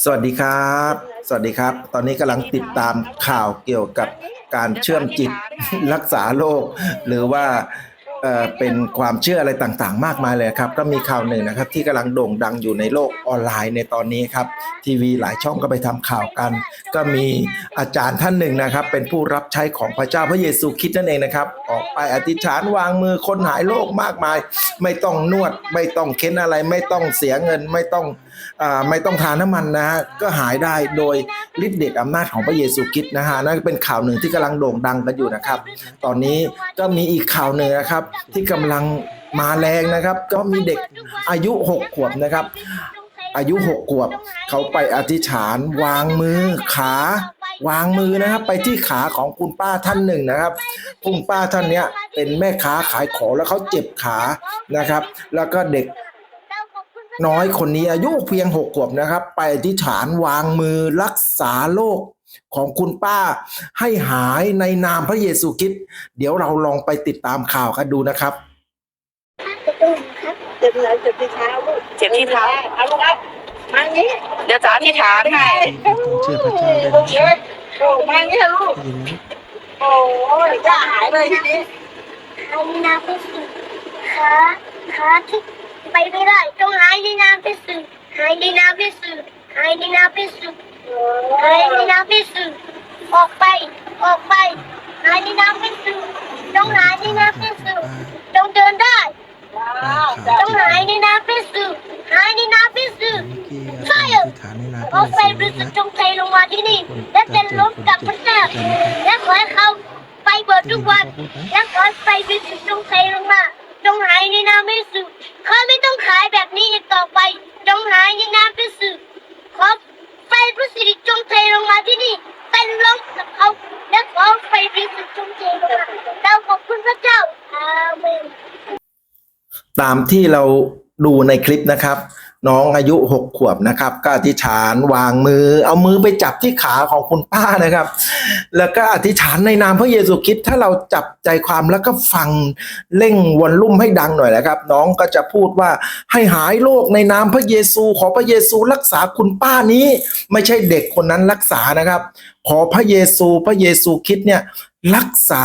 สวัสดีครับ สวัสดีครับ ตอนนี้กำลังติดตามข่าวเกี่ยวกับการเชื่อมจิตรักษาโรคหรือว่า เป็นความเชื่ออะไรต่างๆ มากมายเลยครับ ก็มีข่าวหนึ่งนะครับ ที่กำลังโด่งดังอยู่ในโลกออนไลน์ในตอนนี้ครับ ทีวีหลายช่องก็ไปทำข่าวกัน ก็มีอาจารย์ท่านหนึ่งนะครับ เป็นผู้รับใช้ของพระเจ้าพระเยซูคริสต์นั่นเองนะครับ ออกไปอธิษฐานวางมือคนหายโรคมากมาย ไม่ต้องนวด ไม่ต้องเค้นอะไร ไม่ต้องเสียเงิน ไม่ต้องอไม่ต้องทานน้ำมันนะฮะก็หายได้โดย ฤทธิเดชอำนาจของพระเยซูคริสต์นะฮะนั่นเป็นข่าวหนึ่งที่กำลังโด่งดังกันอยู่นะครับ ตอนนี้ก็มีอีกข่าวหนึ่งนะครับที่กำลังมาแรงนะครับ ก็มีเด็กอายุหกขวบนะครับ อายุหกขวบเขาไปอธิษฐาน วางมือขาวางมือนะครับ ไปที่ขาของคุณป้าท่านหนึ่งนะครับคุณป้าท่านเนี้ยเป็นแม่ค้าขายของแล้วเขาเจ็บขานะครับ แล้วก็เด็ก น้อยคนนี้อายุเพียงหกขวบนะครับ ไปอธิษฐานวางมือรักษาโรคของคุณป้าให้หายในนามพระเยซูคริสต์เดี๋ยวเราลองไปติดตามข่าวกันดูนะครับเจ็บไหนเจ็บที่เท้าเจ็บที่เท้าเอาลูกเอามางี้เดี๋ยวจะอธิษฐานให้เชื่อพระเจ้าด้วยโอ้มางี้ลูกได้ยินไหมโอ้ยจะหายเลยทีนี้หายในน้ำพิสุขาขาที่ไปไม่ได้ต้อง หายในน้ำพิสุหายในน้ำพิสุหายในน้ำพิสุหายในน้ำพิสุออกไปออกไปหายในน้ำพิสุต้องหายในน้ำพิสุต้องเดินได้จ้ะต้องหายในน้ำพิสุหายในน้ำพิสุเมื่อกี้อาจารย์อธิษฐานในนามพเอาไฟเยซูบริสุทธิ์จงใจลงมาที่นี่ และเป็นลบกับพระเจ้าและขอให้เขาไปเบิดทุกวัน และขอไฟบริสุทธิ์จงใจลงมา จงหายในน้ำพิสุเขาไม่ต้องขายแบบนี้อีกต่อไป จงหายในน้ำพิสุขอไฟพระสิริจงใจลงมาที่นี่เป็นลมกับเขาและขอไฟพระสิริจงใจลงมาเราขอบคุณพระเจ้าอาเมนตามที่เราดูในคลิปนะครับ น้องอายุหกขวบนะครับก็อธิษฐานวางมือ เอามือไปจับที่ขาของคุณป้านะครับ แล้วก็อธิษฐานในนามพระเยซูคริสต์ถ้าเราจับใจความแล้วก็ฟังเร่งวอลลุ่มให้ดังหน่อยนะครับ น้องก็จะพูดว่าให้หายโรคในนามพระเยซูขอพระเยซูรักษาคุณป้านี้ ไม่ใช่เด็กคนนั้นรักษานะครับ ขอพระเยซูพระเยซูคริสต์เนี่ยรักษา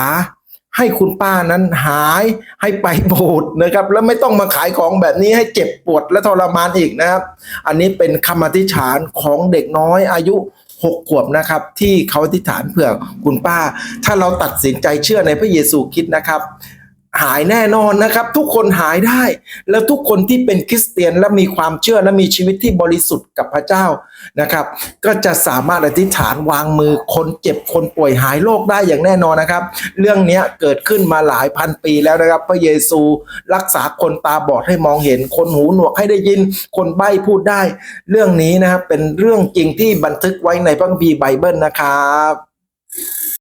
ให้คุณป้านั้นหายให้ไปโบสถ์นะครับ แล้วไม่ต้องมาขายของแบบนี้ให้เจ็บปวดและทรมานอีกนะครับ อันนี้เป็นคำอธิษฐานของเด็กน้อยอายุหกขวบนะครับ ที่เขาอธิษฐานเผื่อคุณป้า ถ้าเราตัดสินใจเชื่อในพระเยซูคริสต์นะครับ หายแน่นอนนะครับ ทุกคนหายได้ แล้วทุกคนที่เป็นคริสเตียนและมีความเชื่อและมีชีวิตที่บริสุทธิ์กับพระเจ้านะครับ ก็จะสามารถอธิษฐานวางมือคนเจ็บคนป่วยหายโรคได้อย่างแน่นอนนะครับ เรื่องนี้เกิดขึ้นมาหลายพันปีแล้วนะครับ พระเยซูรักษาคนตาบอดให้มองเห็นคนหูหนวกให้ได้ยินคนใบ้พูดได้ เรื่องนี้นะครับเป็นเรื่องจริงที่บันทึกไว้ในพระคัมภีร์ไบเบิลนะครับ